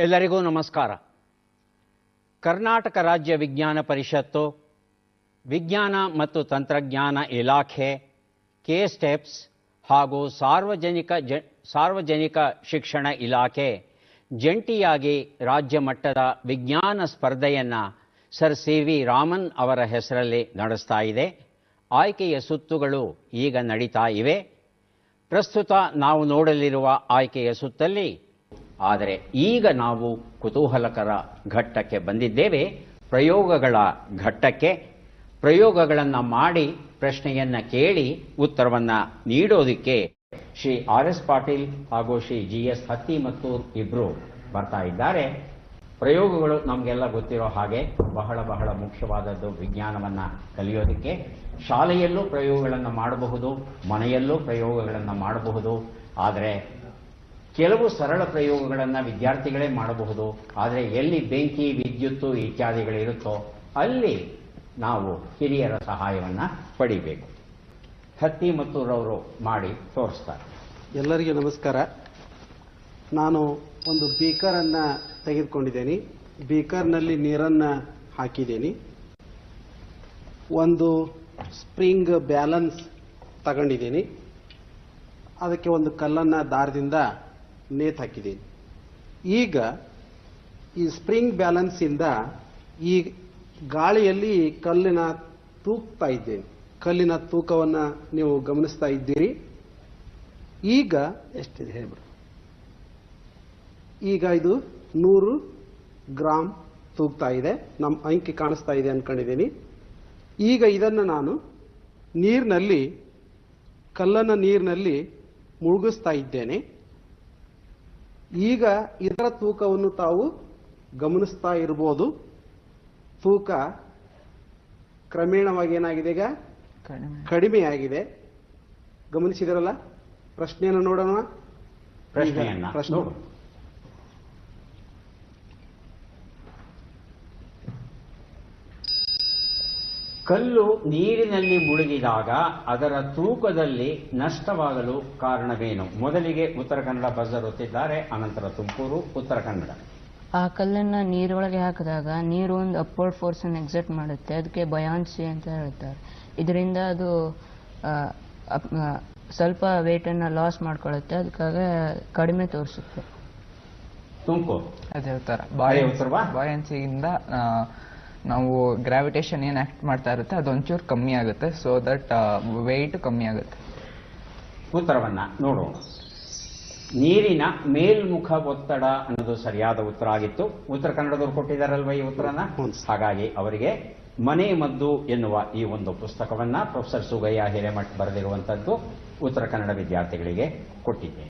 ಎಲ್ಲರಿಗೂ ನಮಸ್ಕಾರ. ಕರ್ನಾಟಕ ರಾಜ್ಯ ವಿಜ್ಞಾನ ಪರಿಷತ್ತು, ವಿಜ್ಞಾನ ಮತ್ತು ತಂತ್ರಜ್ಞಾನ ಇಲಾಖೆ, ಕೆ ಸ್ಟೆಪ್ಸ್ ಹಾಗೂ ಸಾರ್ವಜನಿಕ ಜ, ಸಾರ್ವಜನಿಕ ಶಿಕ್ಷಣ ಇಲಾಖೆ ಜಂಟಿಯಾಗಿ ರಾಜ್ಯ ಮಟ್ಟದ ವಿಜ್ಞಾನ ಸ್ಪರ್ಧೆಯನ್ನು ಸರ್ ಸಿ ವಿ ರಾಮನ್ ಅವರ ಹೆಸರಲ್ಲಿ ನಡೆಸ್ತಾ ಇದೆ. ಆಯ್ಕೆಯ ಸುತ್ತುಗಳು ಈಗ ನಡೀತಾ ಇವೆ. ಪ್ರಸ್ತುತ ನಾವು ನೋಡಲಿರುವ ಆಯ್ಕೆಯ ಸುತ್ತಲ್ಲಿ ಆದರೆ ಈಗ ನಾವು ಕುತೂಹಲಕರ ಘಟ್ಟಕ್ಕೆ ಬಂದಿದ್ದೇವೆ. ಪ್ರಯೋಗಗಳ ಘಟ್ಟಕ್ಕೆ ಪ್ರಯೋಗಗಳನ್ನು ಮಾಡಿ ಪ್ರಶ್ನೆಯನ್ನ ಕೇಳಿ ಉತ್ತರವನ್ನ ನೀಡೋದಕ್ಕೆ ಶ್ರೀ ಆರ್ ಎಸ್ ಪಾಟೀಲ್ ಹಾಗೂ ಶ್ರೀ ಜಿ ಎಸ್ ಹತ್ತಿ ಮತ್ತು ಇಬ್ರು ಬರ್ತಾ ಇದ್ದಾರೆ. ಪ್ರಯೋಗಗಳು ನಮಗೆಲ್ಲ ಗೊತ್ತಿರೋ ಹಾಗೆ ಬಹಳ ಬಹಳ ಮುಖ್ಯವಾದದ್ದು ವಿಜ್ಞಾನವನ್ನ ಕಲಿಯೋದಕ್ಕೆ. ಶಾಲೆಯಲ್ಲೂ ಪ್ರಯೋಗಗಳನ್ನು ಮಾಡಬಹುದು, ಮನೆಯಲ್ಲೂ ಪ್ರಯೋಗಗಳನ್ನು ಮಾಡಬಹುದು. ಆದರೆ ಕೆಲವು ಸರಳ ಪ್ರಯೋಗಗಳನ್ನು ವಿದ್ಯಾರ್ಥಿಗಳೇ ಮಾಡಬಹುದು. ಆದರೆ ಎಲ್ಲಿ ಬೆಂಕಿ, ವಿದ್ಯುತ್ತು ಇತ್ಯಾದಿಗಳಿರುತ್ತೋ ಅಲ್ಲಿ ನಾವು ಹಿರಿಯರ ಸಹಾಯವನ್ನು ಪಡಿಬೇಕು. ಹತ್ತಿ ಮತ್ತು ರವರು ಮಾಡಿ ತೋರಿಸ್ತಾರೆ. ಎಲ್ಲರಿಗೂ ನಮಸ್ಕಾರ. ನಾನು ಒಂದು ಬೀಕರನ್ನು ತೆಗೆದುಕೊಂಡಿದ್ದೇನೆ. ಬೀಕರ್ನಲ್ಲಿ ನೀರನ್ನು ಹಾಕಿದ್ದೀನಿ. ಒಂದು ಸ್ಪ್ರಿಂಗ್ ಬ್ಯಾಲೆನ್ಸ್ ತಗೊಂಡಿದ್ದೀನಿ. ಅದಕ್ಕೆ ಒಂದು ಕಲ್ಲನ್ನು ದಾರದಿಂದ ನೇತು ಹಾಕಿದ್ದೀನಿ ಈಗ ಈ ಸ್ಪ್ರಿಂಗ್ ಬ್ಯಾಲೆನ್ಸಿಂದ ಈ ಗಾಳಿಯಲ್ಲಿ ಕಲ್ಲಿನ ತೂಕ್ತಾ ಇದ್ದೇನೆ. ಕಲ್ಲಿನ ತೂಕವನ್ನು ನೀವು ಗಮನಿಸ್ತಾ ಇದ್ದೀರಿ. ಈಗ ಎಷ್ಟಿದೆ ಹೇಳ್ಬಿಡು. ಈಗ ಇದು ನೂರು ಗ್ರಾಮ್ ತೂಗ್ತಾ ಇದೆ. ನಮ್ಮ ಅಂಕಿ ಕಾಣಿಸ್ತಾ ಇದೆ ಅಂದ್ಕೊಂಡಿದ್ದೀನಿ ಈಗ ಇದನ್ನು ನಾನು ನೀರಿನಲ್ಲಿ, ಕಲ್ಲನ್ನು ನೀರಿನಲ್ಲಿ ಮುಳುಗಿಸ್ತಾ ಇದ್ದೇನೆ. ಈಗ ಇದರ ತೂಕವನ್ನು ತಾವು ಗಮನಿಸ್ತಾ ಇರ್ಬೋದು. ತೂಕ ಕ್ರಮೇಣವಾಗಿ ಏನಾಗಿದೆ ಈಗ? ಕಡಿಮೆಯಾಗಿದೆ. ಗಮನಿಸಿದಿರಲ್ಲ? ಪ್ರಶ್ನೆಯನ್ನು ನೋಡೋಣ. ಪ್ರಶ್ನೆ. ಕಲ್ಲು ನೀರಿನಲ್ಲಿ ಮುಳುಗಿದಾಗ ಅದರ ತೂಕದಲ್ಲಿ ನಷ್ಟವಾಗಲು ಕಾರಣವೇನು ಮೊದಲಿಗೆ ಉತ್ತರ ಕನ್ನಡ ಬಜರ್ ಒತ್ತಿದ್ದಾರೆ ಅನಂತರ ತುಮಕೂರು ಉತ್ತರ ಕನ್ನಡ ಆ ಕಲ್ಲನ್ನ ನೀರೊಳಗೆ ಹಾಕಿದಾಗ ನೀರು ಒಂದು ಅಪ್ವರ್ಡ್ ಫೋರ್ಸ್ ಅನ್ನು ಎಕ್ಸೆಪ್ಟ್ ಮಾಡುತ್ತೆ ಅದಕ್ಕೆ ಬಯಾನ್ಸಿ ಅಂತ ಹೇಳ್ತಾರೆ ಇದರಿಂದ ಅದು ಆ, ಸ್ವಲ್ಪ weight ಅನ್ನ ಲಾಸ್ ಮಾಡ್ಕೊಳ್ಳುತ್ತೆ ಅದಕ್ಕಾಗಿ ಕಡಿಮೆ ತೋರಿಸುತ್ತೆ ತುಮಕೂರು ಅದೇ ಉತ್ತರ ಬಾಯ ಉತ್ತರವಾ? ಬಾಯನ್ಸಿಯಿಂದ ನಾವು ಗ್ರಾವಿಟೇಷನ್ ಏನು ಆಕ್ಟ್ ಮಾಡ್ತಾ ಇರುತ್ತೆ, ಅದೊಂಚೂರು ಕಮ್ಮಿ ಆಗುತ್ತೆ. ಸೊ ದಟ್ ವೆಯ್ಟ್ ಕಮ್ಮಿ ಆಗುತ್ತೆ. ಉತ್ತರವನ್ನ ನೋಡೋಣ ನೀರಿನ ಮೇಲ್ಮುಖ ಒತ್ತಡ ಅನ್ನೋದು ಸರಿಯಾದ ಉತ್ತರ ಆಗಿತ್ತು. ಉತ್ತರ ಕನ್ನಡದವರು ಕೊಟ್ಟಿದ್ದಾರಲ್ವ ಈ ಉತ್ತರನ? ಹಾಗಾಗಿ ಅವರಿಗೆ ಮನೆ ಮದ್ದು ಎನ್ನುವ ಈ ಒಂದು ಪುಸ್ತಕವನ್ನ ಪ್ರೊಫೆಸರ್ ಸುಗಯ್ಯ ಹಿರೇಮಠ್ ಬರೆದಿರುವಂತದ್ದು ಉತ್ತರ ಕನ್ನಡ ವಿದ್ಯಾರ್ಥಿಗಳಿಗೆ ಕೊಟ್ಟಿದ್ದೇನೆ.